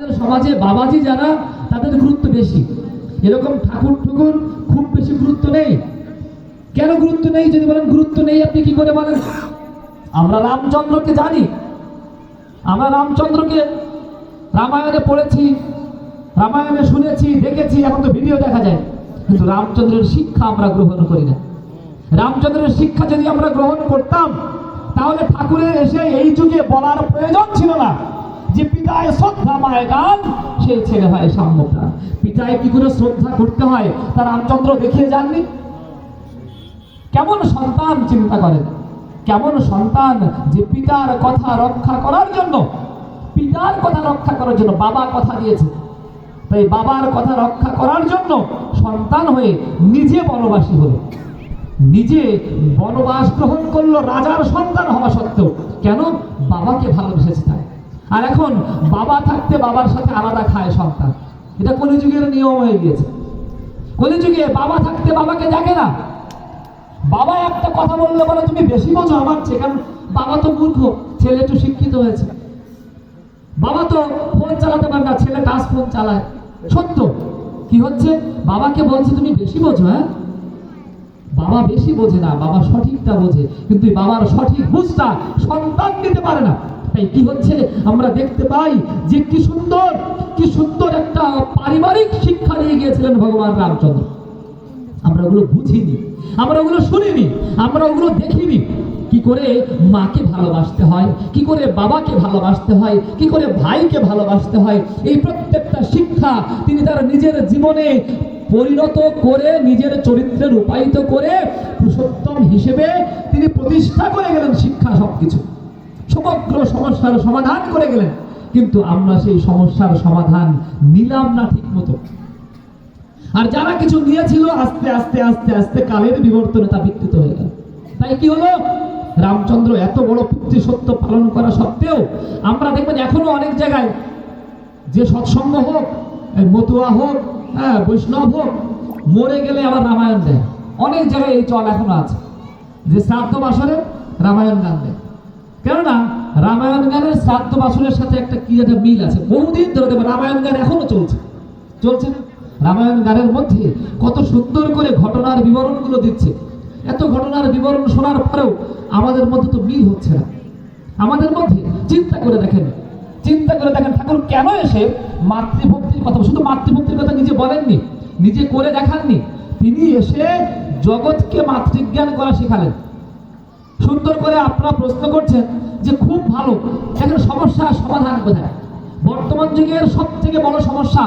সমাজে বাবাজি যারা, তাদের গুরুত্ব বেশি। এরকম ঠাকুর ঠুকুর খুব বেশি গুরুত্ব নেই। কেন গুরুত্ব নেই? যদি বলেন গুরুত্ব নেই, আপনি কি করে বলেন? আমরা রামচন্দ্রকে জানি। আমরা রামচন্দ্রকে রামায়ণে পড়েছি, রামায়ণে শুনেছি, দেখেছি, এখন তো ভিডিও দেখা যায়। কিন্তু রামচন্দ্রের শিক্ষা আমরা গ্রহণ করি না। রামচন্দ্রের শিক্ষা যদি আমরা গ্রহণ করতাম, তাহলে ঠাকুরের এসে এই যুগে বলার প্রয়োজন ছিল না। পিতায় শ্রদ্ধা মায় গান সেই ছেলে হয় সাম্যপ্রাণ পিতায় কি করে শ্রদ্ধা করতে হয়? তা রামচন্দ্র দেখিয়ে যাননি? কেমন সন্তান চিন্তা করেন? কেমন সন্তান যে পিতার কথা রক্ষা করার জন্য, পিতার কথা রক্ষা করার জন্য, বাবা কথা দিয়েছে। তাই বাবার কথা রক্ষা করার জন্য সন্তান হয়ে নিজে বনবাসী হলো। নিজে বনবাস গ্রহণ করল রাজার সন্তান হওয়া সত্ত্বেও। কেন? বাবাকে ভালোবেসেছে তাই। আর এখন বাবা থাকতে বাবার সাথে আলাদা খায় সন্তান। এটা কলিযুগের নিয়ম হয়ে গিয়েছে। কলিযুগে বাবা থাকতে বাবাকে দেখে না। বাবা একটা কথা বললে বলে, তুমি বেশি বোঝো আমার চেয়ে, কারণ বাবা তো মূর্খ, ছেলে একটু শিক্ষিত হয়েছে। বাবা তো ফোন চালাতে পারে না, ছেলে টাচ ফোন চালায়। সত্য। কি হচ্ছে? বাবাকে বলছে, তুমি বেশি বোঝো হ্যাঁ? বাবা বেশি বোঝে না, বাবা সঠিকটা বোঝে, কিন্তু বাবার সঠিক বুঝটা সন্তান দিতে পারে না। তাই কি হচ্ছে আমরা দেখতে পাই যে কি সুন্দর কি সুন্দর একটা পারিবারিক শিক্ষা দিয়ে গিয়েছিলেন ভগবান রামচন্দ্র। আমরা ওগুলো বুঝিনি, আমরা ওগুলো শুনিনি, আমরা ওগুলো দেখিনি। কি করে মাকে ভালোবাসতে হয়, কি করে বাবাকে ভালোবাসতে হয়, কি করে ভাইকে ভালোবাসতে হয়, এই প্রত্যেকটা শিক্ষা তিনি তার নিজের জীবনে পরিণত করে, নিজের চরিত্রে রূপায়িত করে পুরুষোত্তম হিসেবে তিনি প্রতিষ্ঠা করে গেলেন শিক্ষা সবকিছু। সমগ্র সমস্যার সমাধান করে গেলেন। কিন্তু আমরা সেই সমস্যার সমাধান নিলাম না ঠিক মতো আর যারা কিছু নিয়েছিল, আস্তে আস্তে আস্তে আস্তে কালের বিবর্তনে তা বিকৃত হয়ে গেল। তাই কি হলো? রামচন্দ্র এত বড় পিতৃ সত্য পালন করা সত্ত্বেও আমরা দেখবেন এখনও অনেক জায়গায় যে সৎসঙ্গ হোক মতুয়া হোক হ্যাঁ বৈষ্ণব হোক, মরে গেলে আবার রামায়ণ দেয়। অনেক জায়গায় এই চল এখনও আছে। যে শ্রাদ্ধ বাসরে রামায়ণ গান দেয়। কেননা রামায়ণ গানের শ্রাদ্ধ বাসনের সাথে একটা কি একটা মিল আছে। বহুদিন ধরে দেখবেন রামায়ণ গান এখনও চলছে। চলছে না? রামায়ণ গানের মধ্যে কত সুন্দর করে ঘটনার বিবরণগুলো দিচ্ছে। এত ঘটনার বিবরণ শোনার পরেও আমাদের মধ্যে তো মিল হচ্ছে না। আমাদের মধ্যে চিন্তা করে দেখেন, চিন্তা করে দেখেন ঠাকুর কেন এসে মাতৃভক্তির কথা, শুধু মাতৃভক্তির কথা নিজে বলেননি, নিজে করে দেখাননি। তিনি এসে জগৎকে মাতৃজ্ঞান করা শেখালেন। সুন্দর করে আপনারা প্রশ্ন করছেন যে খুব ভালো। এখন সমস্যা সমাধান কোথায়? বর্তমান যুগের সব থেকে বড় সমস্যা